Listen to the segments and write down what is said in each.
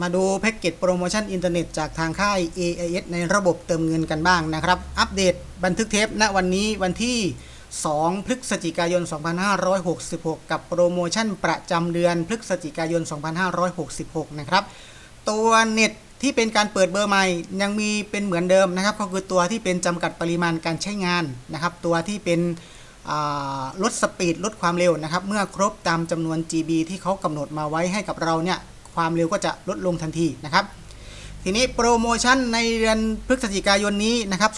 มาดูแพ็กเกจโปรโมชั่นอินเทอร์เน็ตจากทางค่าย AIS ในระบบเติมเงินกันบ้างนะครับ อัปเดตบันทึกเทปณวันนี้วันที่ 2 พฤศจิกายน 2566 กับโปรโมชั่นประจำเดือนพฤศจิกายน 2566 นะครับ ตัวเน็ตที่เป็นการเปิดเบอร์ใหม่ยังมีเป็นเหมือนเดิมนะครับ ก็คือตัวที่เป็นจำกัดปริมาณการใช้งานนะครับ ตัวที่เป็นลดสปีดลดความเร็วนะครับ เมื่อครบตามจำนวน GB ที่เขากำหนดมาไว้ให้กับเราเนี่ย ความเร็วก็จะลดลงทันทีนะครับ ทีนี้โปรโมชั่นในเดือนพฤศจิกายนนี้นะครับ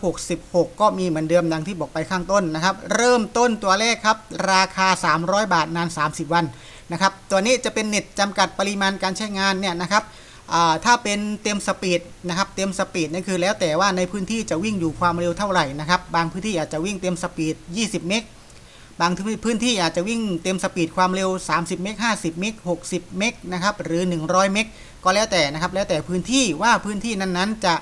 2566 ก็มีเหมือนเดิมดังที่บอกไปข้างต้นนะครับ เริ่มต้นตัวแรกครับ ราคา 300 บาทนาน 30 วันนะครับ ตัวนี้จะเป็นเน็ตจำกัดปริมาณการใช้งานเนี่ยนะครับถ้าเป็นเต็มสปีดนะครับเต็มสปีดนี่คือแล้วแต่ว่าในพื้นที่จะวิ่งอยู่ความเร็วเท่าไหร่นะครับบางพื้นที่อาจจะวิ่งเต็มสปีด 20 เมก บางพื้นที่อาจจะวิ่งเต็มสปีดความเร็ว 30 เมก 50 เมก 60 เมกนะครับ หรือ 100 เมก ก็แล้วแต่นะครับ แล้วแต่พื้นที่ว่าพื้นที่นั้นๆ จะ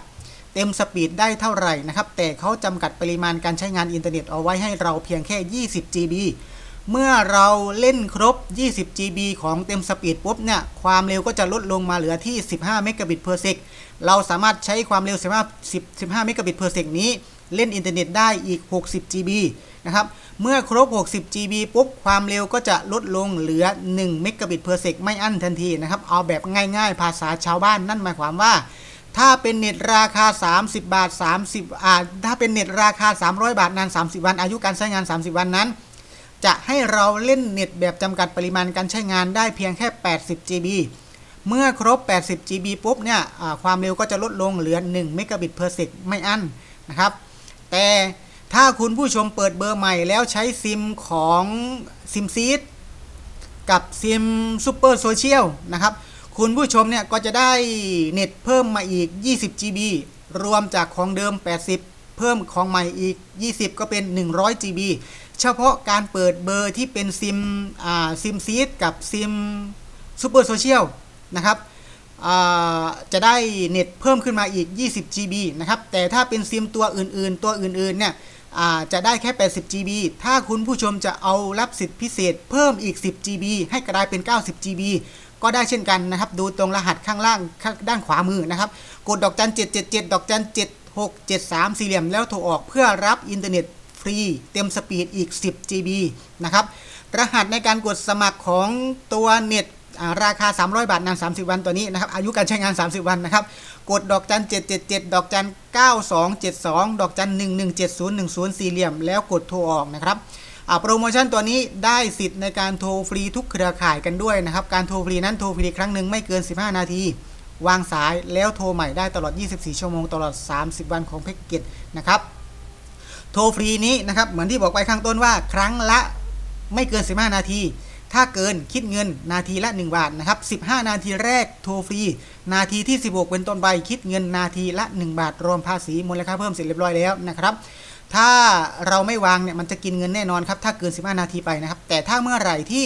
เต็มสปีดได้เท่าไหร่นะครับ แต่เขาจำกัดปริมาณการใช้งานอินเทอร์เน็ตเอาไว้ให้เราเพียงแค่ 20 GB เมื่อเราเล่นครบ 20 GB ของเต็มสปีดปุ๊บเนี่ย ความเร็วก็จะลดลงมาเหลือที่ 15 เมกะบิตเพอร์เซกเราสามารถใช้ความเร็ว 15 10 15เมกะบิตเพอร์เซกนี้ เล่นอินเทอร์เน็ตได้อีก 60 GB นะครับเมื่อครบ 60 GB ปุ๊บ ความเร็วก็จะลดลงเหลือ1เมกะบิตเพอร์เซกไม่อั้นทันทีนะครับ เอาแบบง่ายๆ ภาษาชาวบ้านนั่นหมายความว่า ถ้าเป็นเน็ตราคา 30 บาท 30อ่าถ้าเป็นเน็ตราคา 300 บาทนาน 30 วัน อายุการใช้งาน 30 วันนั้น จะให้เราเล่นเน็ตแบบจำกัดปริมาณการใช้งานได้เพียงแค่ 80 GB เมื่อครบ 80 GB ปุ๊บเนี่ยความเร็วก็จะลดลงเหลือ1เมกะบิตเพอร์เซกไม่อั้นนะครับ แต่ถ้าคุณผู้ชมเปิดเบอร์ใหม่แล้วใช้ซิมของซิมซีดกับซิมซูเปอร์โซเชียลนะครับ คุณผู้ชมเนี่ยก็จะได้เน็ตเพิ่มมาอีก 20 GB รวมจากของเดิม 80 เพิ่มของใหม่อีก 20 ก็เป็น 100 GB เฉพาะการเปิดเบอร์ที่เป็นซิมอ่าซิมซีดกับซิมซูเปอร์โซเชียลนะครับ จะได้เน็ตเพิ่มขึ้นมาอีก 20 GB นะครับ แต่ถ้าเป็นซิมตัวอื่นๆ ตัวอื่นๆ เนี่ยจะได้แค่ 80 GB ถ้าคุณผู้ชมจะเอารับสิทธิพิเศษเพิ่มอีก 10 GB ให้กลายเป็น 90 GB ก็ได้เช่นกันนะครับ ดูตรงรหัสข้างล่างด้านขวามือนะครับ กดดอกจัน 777 ดอกจัน 7673 สี่เหลี่ยมแล้วโทรออกเพื่อรับอินเทอร์เน็ตฟรีเต็มสปีดอีก 10 GB นะครับ รหัสในการกดสมัครของตัวเน็ต ราคา 300 บาทนาน30 วันตัวนี้นะครับอายุการใช้งาน 30 วันนะครับกดดอกจัน 777 ดอกจัน 9272 ดอกจัน 117010 สี่เหลี่ยม แล้วกดโทรออกนะครับโปรโมชั่นตัวนี้ได้สิทธิ์ในการโทรฟรีทุกเครือข่ายกันด้วยนะครับการโทรฟรีนั้นโทรฟรีครั้งหนึ่งไม่เกิน 15 นาที วางสายแล้วโทรใหม่ได้ตลอด 24 ชั่วโมงตลอด 30 วันของแพ็กเกจนะครับโทรฟรีนี้นะครับเหมือนที่บอกไปข้างต้นว่าครั้งละไม่เกิน 15 นาที ถ้าเกินคิดเงินนาทีละ 1 บาทนะครับ15 นาทีแรกโทรฟรี นาทีที่ 16 เป็นต้นไปคิดเงินนาทีละ 1 บาท รวมภาษีมูลค่าเพิ่มเสร็จเรียบร้อยแล้วนะครับถ้าเราไม่วางเนี่ยมันจะกินเงินแน่นอนครับถ้าเกิน 15 นาทีไปนะครับ แต่ถ้าเมื่อไหร่ที่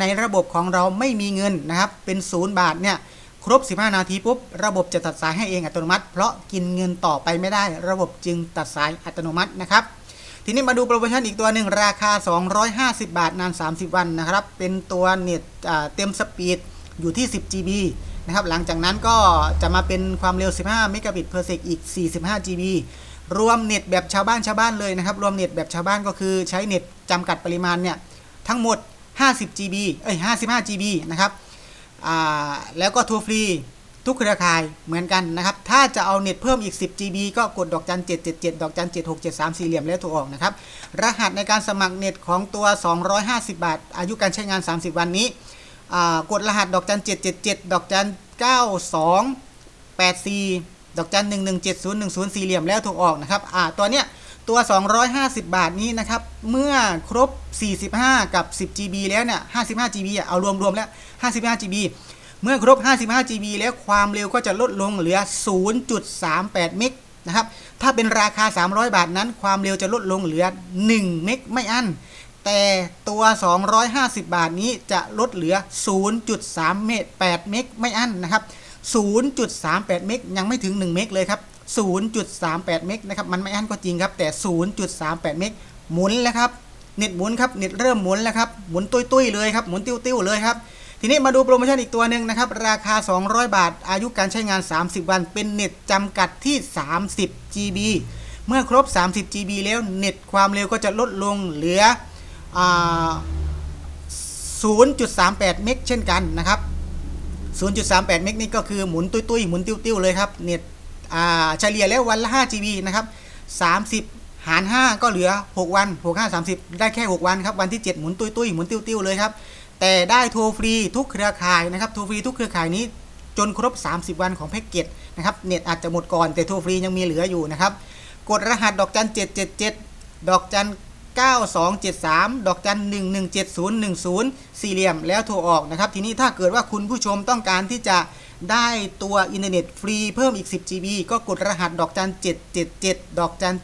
ในระบบของเราไม่มีเงินนะครับ เป็นศูนย์บาทเนี่ยครบ 15 นาทีปุ๊บ ระบบจะตัดสายให้เองอัตโนมัติ เพราะกินเงินต่อไปไม่ได้ ระบบจึงตัดสายอัตโนมัตินะครับ ทีนี้มาดูโปรโมชั่นอีกตัวหนึ่งราคา 250 บาทนาน 30 วันนะครับ เป็นตัวเน็ตเต็มสปีดอยู่ที่ 10 GB นะครับ หลังจากนั้นก็จะมาเป็นความเร็ว 15 เมกะบิตเพอร์เซกอีก 45 GB รวมเน็ตแบบชาวบ้านชาวบ้านเลยนะครับ รวมเน็ตแบบชาวบ้านก็คือใช้เน็ตจำกัดปริมาณเนี่ยทั้งหมด 50 GB เอ้ย 55 GB นะครับ แล้วก็โทรฟรี ทุกเครือข่ายเหมือนกันนะครับ ถ้าจะเอาเน็ตเพิ่มอีก 10 GB ก็กดดอกจัน777 ดอกจัน7673 สี่เหลี่ยมแล้วโทรออกนะครับ รหัสในการสมัครเน็ตของตัว 250 บาท อายุการใช้งาน 30 วันนี้ กดรหัสดอกจัน777 ดอกจัน9284 ดอกจัน117010 สี่เหลี่ยมแล้วโทรออกนะครับตัวเนี้ยตัว 250 บาทนี้นะครับ เมื่อครบ 45 กับ 10 GB แล้วเนี่ย 55 GB เอารวมๆแล้ว 55 GB เมื่อครบ 55 GB แล้วความเร็วก็จะลดลงเหลือ 0.38 เมกนะครับ ถ้าเป็นราคา 300 บาทนั้น ความเร็วจะลดลงเหลือ 1 เมกไม่อั้น แต่ตัว 250 บาทนี้จะลดเหลือ 0.38เมกไม่อั้นนะครับ 0.38 เมกยังไม่ถึง 1 เมกเลยครับ 0.38 เมกนะครับ มันไม่อั้นก็จริงครับ แต่ 0.38 เมกหมุนแล้วครับ เน็ตหมุนครับ เน็ตเริ่มหมุนแล้วครับ หมุนตุ้ยๆเลยครับ หมุนติ้วๆเลยครับ ทีนี้มาดูโปรโมชั่นอีกตัวหนึ่งนะครับ ราคา 200 บาท อายุการใช้งาน 30 วัน เป็นเน็ตจำกัดที่ 30 GB เมื่อครบ 30 GB แล้วเน็ตความเร็วก็จะลดลงเหลืออ0.38 เมกเช่นกันนะครับ 0.38 เมกนี่ก็คือหมุนตุ้ยๆหมุนติ้วๆเลยครับ เน็ตเฉลี่ยแล้ววันละ 5 GB นะครับ 30 หาร 5 ก็เหลือ 6 วัน 6 5 30 ได้แค่ 6 วันครับ วันที่ 7 หมุนตุ้ยๆหมุนติ้วๆเลยครับ แต่ได้โทรฟรีทุกเครือข่ายนะครับโทรฟรีทุกเครือข่ายนี้จนครบ 30 วันของแพ็กเกจนะครับเน็ตอาจจะหมดก่อนแต่โทรฟรียังมีเหลืออยู่นะครับ กดรหัสดอกจัน 777 ดอกจัน 9273 ดอกจัน 117010 สี่เหลี่ยมแล้วโทรออกนะครับ ทีนี้ถ้าเกิดว่าคุณผู้ชมต้องการที่จะได้ตัวอินเทอร์เน็ตฟรีเพิ่มอีก 10 GB ก็กดรหัสดอกจัน 777 ดอกจัน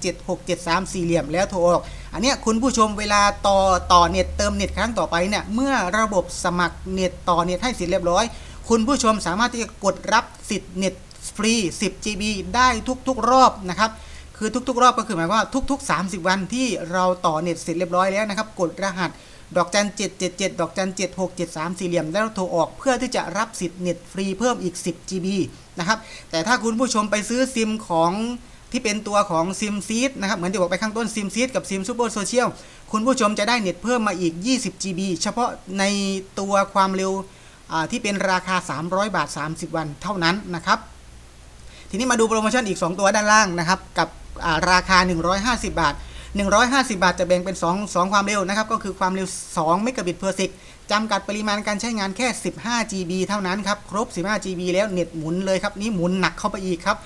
7673 สี่เหลี่ยมแล้วโทรออก อันเนี้ยคุณผู้ชมเวลาต่อต่อเน็ตเติมเน็ตครั้งต่อไปเนี่ยเมื่อระบบสมัครเน็ตต่อเน็ตให้เสร็จเรียบร้อย คุณผู้ชมสามารถที่จะกดรับสิทธิ์เน็ตฟรี 10 GB ได้ทุกๆ รอบนะครับคือทุกๆ รอบก็คือหมายว่าทุก ๆ 30 วันที่เราต่อเน็ตเสร็จเรียบร้อยแล้วนะครับกดรหัสดอกจัน777ดอกจัน7673สี่เหลี่ยมแล้วโทรออกเพื่อที่จะรับสิทธิ์เน็ตฟรีเพิ่มอีก 10 GB นะครับแต่ถ้าคุณผู้ชมไปซื้อซิมของ ที่เป็นตัวของซิมซีดนะครับ เหมือนที่บอกไปข้างต้นซิมซีดกับซิมซูเปอร์โซเชียลคุณผู้ชมจะได้เน็ตเพิ่มมาอีก 20 GB เฉพาะในตัวความเร็วที่เป็นราคา 300 บาท 30 วันเท่านั้นนะครับ ทีนี้มาดูโปรโมชั่นอีก 2 ตัวด้านล่างนะครับ กับาราคา 150 บาท 150 บาทจะแบ่งเป็น 2 2 ความเร็วนะครับ ก็คือความเร็ว2เมกะบิต per sec จำกัดปริมาณการใช้งานแค่ 15 GB เท่านั้นครับ ครบ 15 GB แล้วเน็ตหมุนเลยครับ นี่หมุนหนักเข้าไปอีกครับ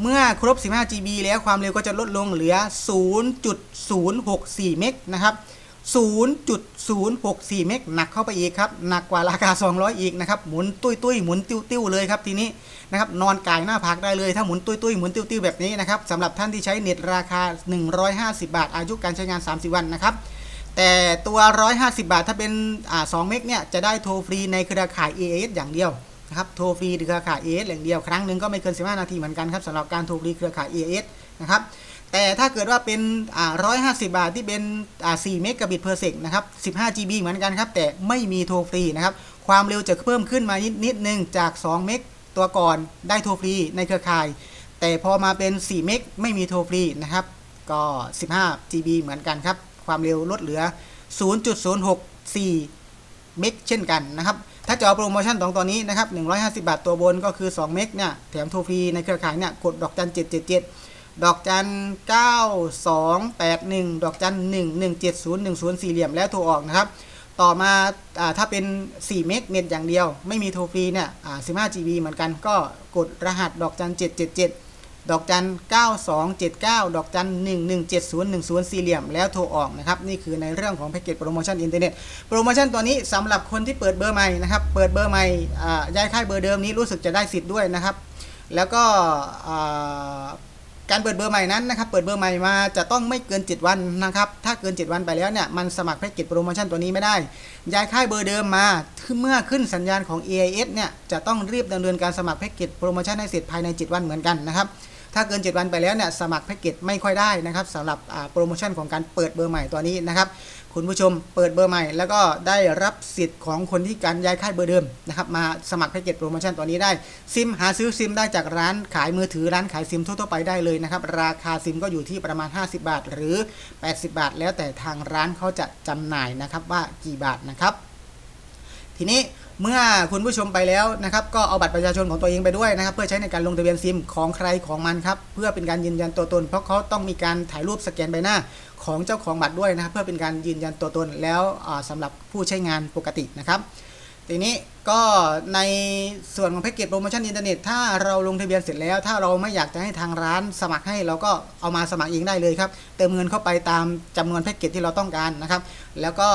เมื่อครบ 15 GB แล้วความเร็วก็จะลดลงเหลือ 0.064 เมกนะครับ 0.064 เมกหนักเข้าไปอีกครับ หนักกว่าราคา 200 อีกนะครับ หมุนตุ้ยตุ้ยๆหมุนติ้วติ้วๆเลยครับทีนี้นะครับ นอนกายหน้าพักได้เลย ถ้าหมุนตุ้ยตุ้ยๆหมุนติ้วติ้วๆแบบนี้นะครับสำหรับท่านที่ใช้เน็ตราคา 150 บาท อายุการใช้งาน 30 วันนะครับ แต่ตัว 150 บาทถ้าเป็นอ่า2เมกเนี่ย จะได้โทรฟรีในเครือข่าย AAS อย่างเดียว นะครับโทรฟรีเครือข่าย AAS อย่งเดียวครั้งหนึ่งก็ไม่เกิน 15 นาทีเหมือนกันครับสำหรับการโทรฟรีเครือข่าย AAS นะครับแต่ถ้าเกิดว่าเป็นอ่า150บาทที่เป็นอ่า4เมกะบิต per sec นะครับ15 GB เหมือนกันครับ แต่ไม่มีโทรฟรีนะครับ ความเร็วจะเพิ่มขึ้นมานิดนิดนึงจาก2เมกตัวก่อนได้โทรฟรีในเครือข่าย แต่พอมาเป็น4เมกไม่มีโทรฟรีนะครับ ก็ 15 GB เหมือนกันครับ ความเร็วลดเหลือ 0.064 เมกเช่นกันนะครับ ถ้าจะเอาโปรโมชั่นตรงตัวนี้นะครับ150 บาทตัวบนก็คือ 2 เมกเนี่ยแถมทรฟรีในเครือข่ายเนี่ยกดดอกจัน 777 ดอกจัน 9281 ดอกจัน 117010สี่เหลี่ยมแล้วโทรออกนะครับ ต่อมาอถ้าเป็น 4 เมกเน็ตอย่างเดียว ไม่มีโทรฟรีเนี่ยอ่า15 GB เหมือนกันก็กดรหัสดอกจัน 777 ดอกจัน 9279 ดอกจัน 117010 สี่เหลี่ยม แล้วโทรออกนะครับ นี่คือในเรื่องของแพ็กเกจโปรโมชั่นอินเทอร์เน็ต โปรโมชั่นตัวนี้สำหรับคนที่เปิดเบอร์ใหม่นะครับ เปิดเบอร์ใหม่ย้ายค่ายเบอร์เดิมนี้รู้สึกจะได้สิทธิ์ด้วยนะครับ แล้วก็การเปิดเบอร์ใหม่นั้นนะครับ เปิดเบอร์ใหม่มาจะต้องไม่เกิน 7 วันนะครับ ถ้าเกิน 7 วันไปแล้วเนี่ย มันสมัครแพ็กเกจโปรโมชั่นตัวนี้ไม่ได้ ย้ายค่ายเบอร์เดิมมา เมื่อขึ้นสัญญาณของ AIS เนี่ย จะต้องรีบดำเนินการสมัครแพ็กเกจโปรโมชั่นให้เสร็จภายใน 7 วันเหมือนกันนะครับ ถ้าเกิน 7 วันไปแล้วเนี่ยสมัครแพ็กเกจไม่ค่อยได้นะครับสำหรับโปรโมชั่นของการเปิดเบอร์ใหม่ตัวนี้นะครับคุณผู้ชมเปิดเบอร์ใหม่ แล้วก็ได้รับสิทธิ์ของคนที่การย้ายค่ายเบอร์เดิมนะครับมาสมัครแพ็กเกจโปรโมชั่นตัวนี้ได้ซิมหาซื้อซิมได้จากร้านขายมือถือร้านขายซิมทั่วๆไปได้เลยนะครับราคาซิมก็อยู่ที่ประมาณ 50 บาท หรือ 80 บาท แล้วแต่ทางร้านเขาจะจำหน่ายนะครับว่ากี่บาทนะครับ ทีนี้ เมื่อคุณผู้ชมไปแล้วนะครับก็เอาบัตรประชาชนของตัวเองไปด้วยนะครับ เพื่อใช้ในการลงทะเบียนซิมของใครของมันครับเพื่อเป็นการยืนยันตัวตน เพราะเขาต้องมีการถ่ายรูปสแกนใบหน้าของเจ้าของบัตรด้วยนะครับเพื่อเป็นการยืนยันตัวตนแล้วสำสำหรับผู้ใช้งานปกตินะครับ ทีนี้ก็ในส่วนของแพ็กเกจโปรโมชั่นอินเทอร์เน็ตถ้าเราลงทะเบียนเสร็จแล้ว ถ้าเราไม่อยากจะให้ทางร้านสมัครให้เราก็เอามาสมัครเองได้เลยครับ เติมเงินเข้าไปตามจำนวนแพ็กเกจที่เราต้องการนะครับ แล้วก็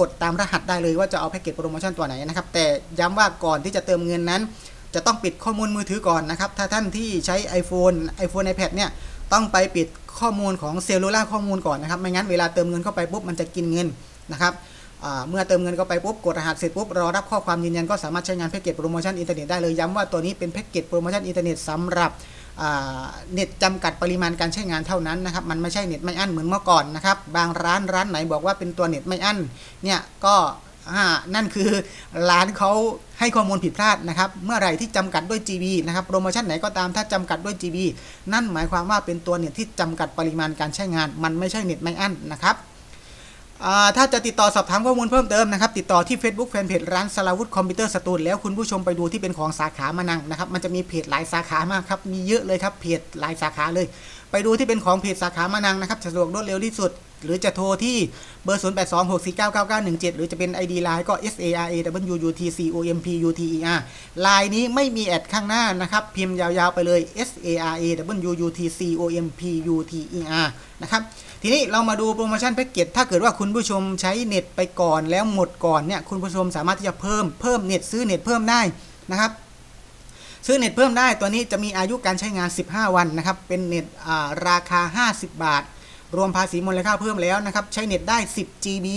กดตามรหัสได้เลยว่าจะเอาแพ็กเกจโปรโมชั่นตัวไหนนะครับ แต่ย้ำว่าก่อนที่จะเติมเงินนั้น จะต้องปิดข้อมูลมือถือก่อนนะครับ ถ้าท่านที่ใช้ iPhone iPhone iPad เนี่ยต้องไปปิดข้อมูลของเซลลูล่าข้อมูลก่อนนะครับ ไม่งั้นเวลาเติมเงินเข้าไปปุ๊บมันจะกินเงินนะครับ เมื่อเติมเงินเข้าไปปุ๊บกดรหัสเสร็จปุ๊บรอรับข้อความยืนยันก็สามารถใช้งานแพ็กเกจโปรโมชั่นอินเทอร์เน็ตได้เลยย้ำว่าตัวนี้เป็นแพ็กเกจโปรโมชั่นอินเทอร์เน็ตสำหรับเน็ตจำกัดปริมาณการใช้งานเท่านั้นนะครับมันไม่ใช่เน็ตไม่อั้นเหมือนเมื่อก่อนนะครับบางร้านร้านไหนบอกว่าเป็นตัวเน็ตไม่อั้นเนี่ยก็นั่นคือร้านเขาให้ข้อมูลผิดพลาดนะครับ เมื่อไหร่ที่จำกัดด้วย GB นะครับโปรโมชั่นไหนก็ตามถ้าจำกัดด้วย GB นั่นหมายความว่าเป็นตัวเน็ตที่จำกัดปริมาณการใช้งาน มันไม่ใช่เน็ตไม่อั้นนะครับ ถ้าจะติดต่อสอบถามข้อมูลเพิ่มเติมนะครับ ติดต่อที่ Facebook Fanpage ร้านสลาวุธคอมพิวเตอร์สตูดแล้วคุณผู้ชมไปดูที่เป็นของสาขามานังนะครับ มันจะมีเพจหลายสาขามากครับ มีเยอะเลยครับ เพจหลายสาขาเลย ไปดูที่เป็นของเพจสาขามานังนะครับสะดวกรวดเร็วที่สุด หรือจะโทรที่เบอร์ 0 8 2 6 4 9 9 9 1 7 หรือจะเป็น ID Line ก็ S A R A W U T C O M P U T E R ไลน์นี้ไม่มีแอดข้างหน้านะครับ พิมพ์ยาวๆไปเลย S A R A W U T C O M P U T E R นะครับ ทีนี้เรามาดูโปรโมชั่นแพ็กเกจถ้าเกิดว่าคุณผู้ชมใช้เน็ตไปก่อนแล้วหมดก่อนเนี่ยคุณผู้ชมสามารถที่จะเพิ่มเพิ่มเน็ตซื้อเน็ตเพิ่มได้นะครับซื้อเน็ตเพิ่มได้ตัวนี้จะมีอายุการใช้งาน 15 วันนะครับเป็นเน็ตราคา 50 บาท รวมภาษีมูลค่าเพิ่มแล้วนะครับใช้เน็ตได้ 10 GB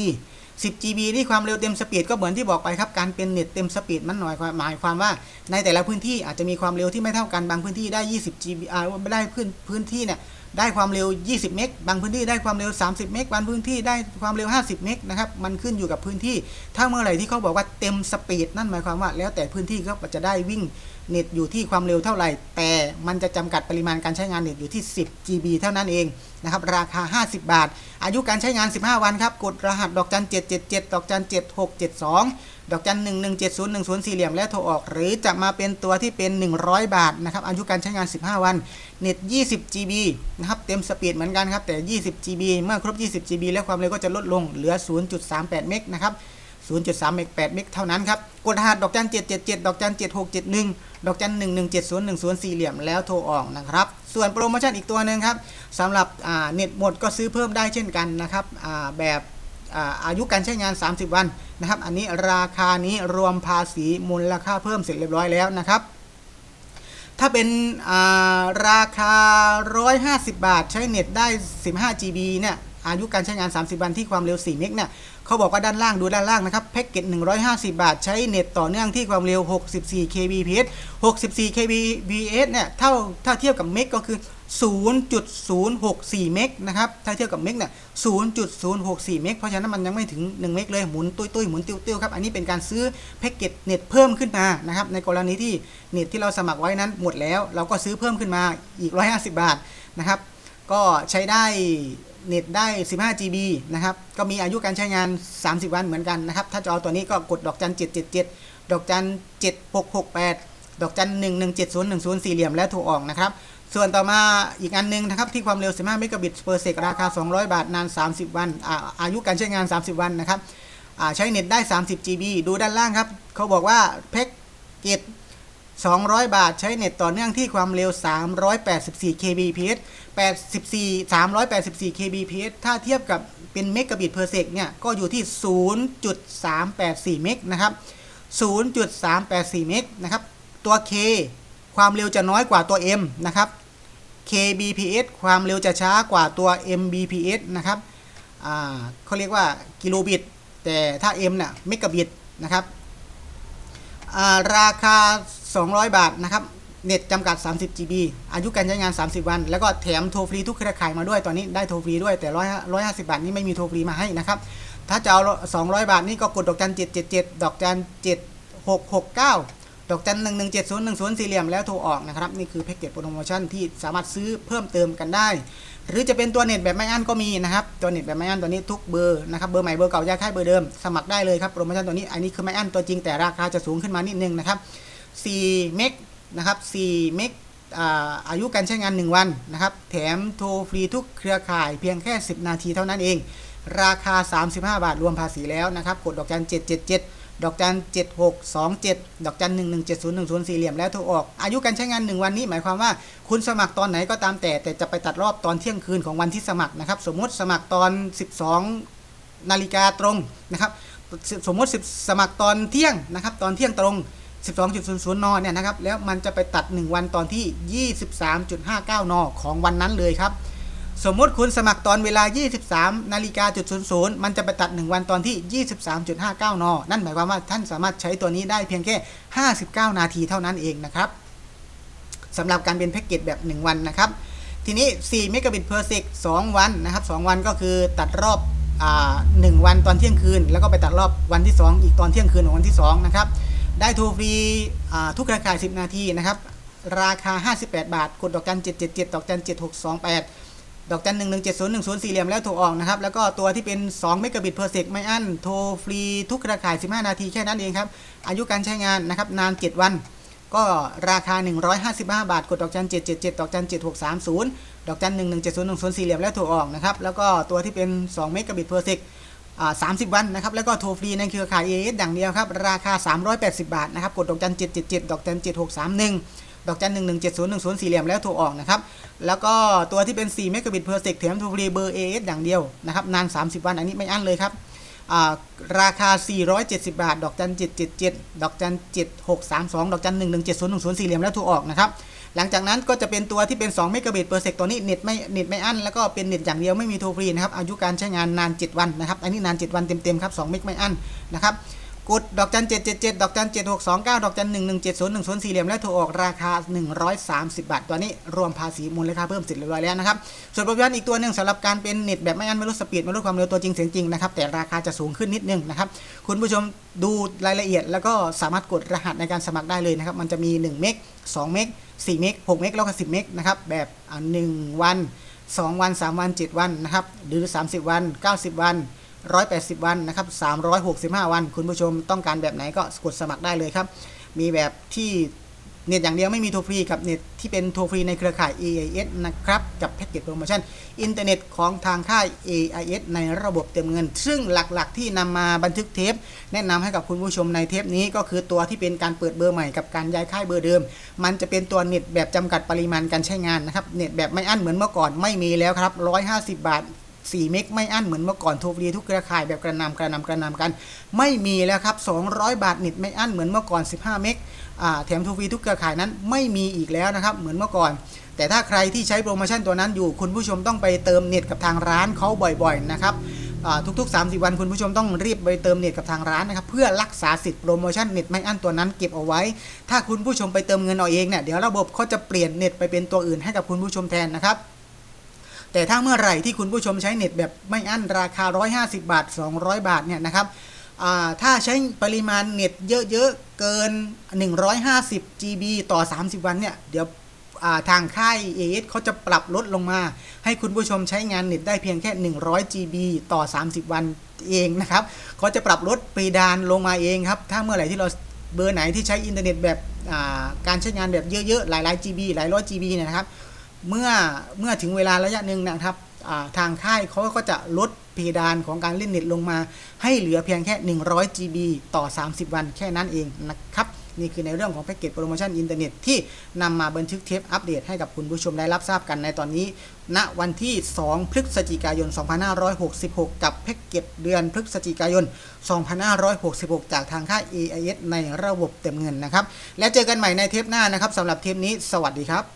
10 GB นี่ความเร็วเต็มสปีดก็เหมือนที่บอกไปครับ การเป็นเน็ตเต็มสปีดมันหน่อยหมายความว่า ในแต่ละพื้นที่อาจจะมีความเร็วที่ไม่เท่ากันบางพื้นที่ได้ 20 GB อ่าไม่ได้พื้นพื้นที่เนี่ย ได้ความเร็ว 20 เมก บางพื้นที่ได้ความเร็ว 30 เมก บางพื้นที่ได้ความเร็ว 50 เมกนะครับ มันขึ้นอยู่กับพื้นที่ ถ้าเมื่อไหร่ที่เขาบอกว่าเต็มสปีดนั่นหมายความว่า แล้วแต่พื้นที่เขาจะได้วิ่งเน็ตอยู่ที่ความเร็วเท่าไหร่ แต่มันจะจำกัดปริมาณการใช้งานเน็ตอยู่ที่ 10 GB เท่านั้นเองนะครับ ราคา 50 บาท อายุการใช้งาน 15 วันครับ กดรหัสดอกจัน777 ดอกจัน7672 ดอกจัน1170104เหลี่ยมและโทรออก หรือจะมาเป็นตัวที่เป็น 100 บาทนะครับอายุการใช้งาน 15 วันเน็ต20 GB นะครับเต็มสปีดเหมือนกันครับแต่ 20 GB เมื่อครบ 20 GB แล้วความเร็วก็จะลดลงเหลือ 0.38 เมกนะครับ0.3เมก8เมกเท่านั้นครับ กดรหัสดอกจัน777 ดอกจัน7671 ดอกจัน1170104เหลี่ยมแล้วโทรออกนะครับ ส่วนโปรโมชั่นอีกตัวหนึ่งครับสำหรับเน็ตหมดก็ซื้อเพิ่มได้เช่นกันนะครับแบบ อายุการใช้งาน 30 วันนะครับ อันนี้ราคานี้รวมภาษีมูลค่าเพิ่มเสร็จเรียบร้อยแล้วนะครับ ถ้าเป็นอ่าราคา 150 บาท ใช้เน็ตได้ 15 GB เนี่ยอายุการใช้งาน 30 วันที่ความเร็ว 4 เมกเนี่ยเขาบอกว่าด้านล่างดูด้านล่างนะครับแพ็กเกจ 150 บาท ใช้เน็ตต่อเนื่องที่ความเร็ว 64 kbps 64 kbps เนี่ยเท่าถ้าเทียบกับเมกก็คือ 0.064 เมกนะครับ ถ้าเทียบกับเมกเนี่ย 0.064 เมก เพราะฉะนั้นมันยังไม่ถึง 1 เมกเลย หมุนตุ้ยตุ้ยหมุนติ้วติ้วครับ อันนี้เป็นการซื้อแพ็กเกจเน็ตเพิ่มขึ้นมานะครับ ในกรณีที่เน็ตที่เราสมัครไว้นั้นหมดแล้ว เราก็ซื้อเพิ่มขึ้นมาอีก 150 บาทนะครับ ก็ใช้ได้เน็ตได้ 15 GB นะครับ ก็มีอายุการใช้งาน 30 วันเหมือนกันนะครับ ถ้าจะเอาตัวนี้ก็กดดอกจัน 777 ดอกจัน 7668 ดอกจัน 1170104 เหลี่ยมแล้วโทรออกนะครับ ส่วนต่อมาอีกอันหนึงนะครับที่ความเร็ว 15 เมกะบิตเปอร์เซกราคา 200 บาท นาน 30 วันอาอายุการใช้งาน 30 วันนะครับใช้เน็ตได้ 30 GB ดูด้านล่างครับ เขาบอกว่าแพ็กเกจ200 บาทใช้เน็ตต่อเนื่องที่ความเร็ว 384 kbps 84 384 kbps ถ้าเทียบกับเป็นเมกะบิตเพอร์เซกเนี่ย ก็อยู่ที่ 0.384 เมกนะครับ 0.384 เมกนะครับ ตัว K ความเร็วจะน้อยกว่าตัว M นะครับ kbps ความเร็วจะช้ากว่าตัว mbps นะครับเขาเรียกว่ากิโลบิต แต่ถ้า M เนี่ยเมกะบิตนะครับาราคา 200 บาทนะครับ เน็ตจำกัด 30 GB อายุการใช้งาน 30 วัน แล้วก็แถมโทรฟรีทุกเครือข่ายมาด้วย ตอนนี้ได้โทรฟรีด้วย แต่100 150บาทนี่ไม่มีโทรฟรีมาให้นะครับ ถ้าจะเอา 200 บาทนี่ก็กดดอกจัน777ดอกจัน7669ด ดอกจัน1170104สี่เหลี่ยมแล้วโทรออกนะครับ นี่คือแพ็กเกจโปรโมชั่นที่สามารถซื้อเพิ่มเติมกันได้ หรือจะเป็นตัวเน็ตแบบไม่อั้นก็มีนะครับ ตัวเน็ตแบบไม่อั้นตัวนี้ทุกเบอร์นะครับ เบอร์ใหม่เบอร์เก่าย้ายค่ายเบอร์เดิม สมัครได้เลยครับโปรโมชั่นตัวนี้ อันนี้คือไม่อั้นตัวจริงแต่ราคาจะสูงขึ้นมานิดนึงนะครับ4เมกนะครับ4เมกอาอายุการใช้งาน 1 วันนะครับ แถมโทรฟรีทุกเครือข่ายเพียงแค่ 10 นาทีเท่านั้นเอง ราคา 35 บาทรวมภาษีแล้วนะครับ กดดอกจัน777 ดอกจัน7627ดอกจัน1170104เหลี่ยมแล้วโทรออก อายุการใช้งาน1วันนี้หมายความว่า คุณสมัครตอนไหนก็ตามแต่ แต่จะไปตัดรอบตอนเที่ยงคืนของวันที่สมัครนะครับ สมมติสมัครตอน 12 นาฬิกาตรงนะครับ สมมติสมัครตอนเที่ยงนะครับ ตอนเที่ยงตรง 12.00 น เนี่ยนะครับ แล้วมันจะไปตัด 1 วันตอนที่ 23.59 น ของวันนั้นเลยครับ สมมติคุณสมัครตอนเวลา 23นาฬิกาจุด00มันจะไปตัด 1 วันตอนที่ 23.59 น นั่นหมายความว่าท่านสามารถใช้ตัวนี้ได้เพียงแค่ 59 นาทีเท่านั้นเองนะครับสำหรับการเป็นแพ็กเกจแบบ 1 วันนะครับ ทีนี้ 4 เมกะบิตเพอร์เซก2วันนะครับ 2 วันก็คือตัดรอบอ่าหนึ่งวันตอนเที่ยงคืน แล้วก็ไปตัดรอบวันที่ 2 อีกตอนเที่ยงคืนของวันที่ 2 นะครับ ได้ทรฟรีทุกราคา10 นาทีนะครับ ราคา 58 บาท กดดอกจัน777ดอกจัน7628 ดอกจัน1170104สี่เหลี่ยมแล้วโทรออกนะครับ แล้วก็ตัวที่เป็น2เมกะบิตเพอร์เซกไม่อั้นโทรฟรีทุกราคา15 นาทีแค่นั้นเองครับ อายุการใช้งานนะครับนาน 7 วัน ก็ราคา 155 บาท กดดอกจัน 777 ดอกจัน 7630 ดอกจัน 1170104สี่เหลี่ยมแล้วโทรออกนะครับ แล้วก็ตัวที่เป็น2เมกะบิตเพอร์เซกอ่า30วันนะครับ แล้วก็โทรฟรีในเครือข่าย AS อย่างเดียวครับ ราคา 380 บาทนะครับ กดดอกจัน 777 ดอกจัน 7631 ดอกจัน1170104สี่เหลี่ยมแล้วโทรออกนะครับ แล้วก็ตัวที่เป็น4เมกะบิตเพอร์เซกแถมทรฟรีเบอร์ AS อย่างเดียวนะครับ นาน 30 วันอันนี้ไม่อั้นเลยครับอ่าราคา 470 บาท ดอกจัน 777 ดอกจัน 7632 ดอกจัน 1170104สี่เหลี่ยมแล้วโทรออกนะครับ หลังจากนั้นก็จะเป็นตัวที่เป็น 2 เมกะบิตเปอร์เซกตัวนี้เน็ตไม่เน็ตไม่อั้น แล้วก็เป็นเน็ตอย่างเดียวไม่มีโทรฟรีนะครับ อายุการใช้งานนาน 7 วันนะครับ อันนี้นาน 7 วันเต็มๆครับ 2 เมกไม่อั้นนะครับ กดดอกจัน777ดเจ็ดเจ็ดดอกจัน7629ดอกจัน1170104สี่เหลี่ยมแล้วโทรออกราคา130บาท ตัวนี้รวมภาษีมูลค่าเพิ่มเสร็จเรียบร้อยแล้วนะครับ ส่วนโปรโมชั่นอีกตัวหนึ่งสำหรับการเป็นเน็ตแบบไม่อั้นไม่ลดสปีดไม่ลดความเร็วตัวจริงเสียงจริงนะครับแต่ราคาจะสูงขึ้นนิดนึงนะครับคุณผู้ชมดูรายละเอียด แล้วก็สามารถกดรหัสในการสมัครได้เลยนะครับมันจะมี1เมก2เมก4เมก6เมกแล้วก็10เมกนะครับแบบอ่า1วัน 2 วัน 3 วัน 7 วันนะครับหรือ 30 วัน 90 วัน 180 วันนะครับ365 วัน คุณผู้ชมต้องการแบบไหนก็กดสมัครได้เลยครับ มีแบบที่เน็ตอย่างเดียวไม่มีโทรฟรีกับเน็ตที่เป็นโทรฟรีในเครือข่าย AIS นะครับ กับแพ็กเกจโปรโมชั่น อินเทอร์เน็ตของทางค่าย AIS ในระบบเต็มเงิน ซึ่งหลักๆ ที่นำมาบันทึกเทป แนะนำให้กับคุณผู้ชมในเทปนี้ก็คือตัวที่เป็นการเปิดเบอร์ใหม่กับการย้ายค่ายเบอร์เดิม มันจะเป็นตัวเน็ตแบบจำกัดปริมาณการใช้งานนะครับ เน็ตแบบไม่อั้นเหมือนเมื่อก่อนไม่มีแล้วครับ150 บาท 4 เมกไม่อั้นเหมือนเมื่อก่อนโทรฟรีทุกเครือข่ายแบบกระนำกระนำกระนำกัน ไม่มีแล้วครับ 200 บาทเน็ตไม่อั้นเหมือนเมื่อก่อน 15 เมกอ่าแถมโทรฟรีทุกเครือข่ายนั้นไม่มีอีกแล้วนะครับเหมือนเมื่อก่อน แต่ถ้าใครที่ใช้โปรโมชั่นตัวนั้นอยู่คุณผู้ชมต้องไปเติมเน็ตกับทางร้านเขาบ่อยๆนะครับทุกๆ 30 วันคุณผู้ชมต้องรีบไปเติมเน็ตกับทางร้านนะครับเพื่อรักษาสิทธิ์โปรโมชั่นเน็ตไม่อั้นตัวนั้นเก็บเอาไว้ ถ้าคุณผู้ชมไปเติมเงินเอาเองเนี่ยเดี๋ยวระบบเขาจะเปลี่ยนเน็ตไปเป็นตัวอื่นให้กับคุณผู้ชมแทนนะครับ แต่ถ้าเมื่อไหร่ที่คุณผู้ชมใช้เน็ตแบบไม่อั้นราคา 150 บาท 200 บาทเนี่ยนะครับถ้าใช้ปริมาณเน็ตเยอะๆ เกิน 150 GB ต่อ 30 วันเนี่ย เดี๋ยวทางค่าย AS เขาจะปรับลดลงมา ให้คุณผู้ชมใช้งานเน็ตได้เพียงแค่ 100 GB ต่อ 30 วันเองนะครับเขาจะปรับลดเพดานลงมาเองครับ ถ้าเมื่อไหร่ที่เราเบอร์ไหนที่ใช้อินเทอร์เน็ตแบบการใช้งานแบบเยอะๆ หลายๆ GB หลายร้อย GB เนี่ยนะครับ เมื่อเมื่อถึงเวลาระยะหนึ่งนะครับทางค่ายเขาก็จะลดเพดานของการเล่นเน็ตลงมา ให้เหลือเพียงแค่ 100 GB ต่อ 30 วันแค่นั้นเองนะครับนี่คือในเรื่องของแพ็กเกจโปรโมชั่นอินเทอร์เน็ตที่นำมาบันทึกเทปอัปเดตให้กับคุณผู้ชมได้รับทราบกันในตอนนี้ ณวันที่ 2 พฤศจิกายน 2566 กับแพ็กเกจเดือนพฤศจิกายน 2566 จากทางค่าย AIS ในระบบเต็มเงินนะครับ และเจอกันใหม่ในเทปหน้านะครับสำหรับเทปนี้ สวัสดีครับ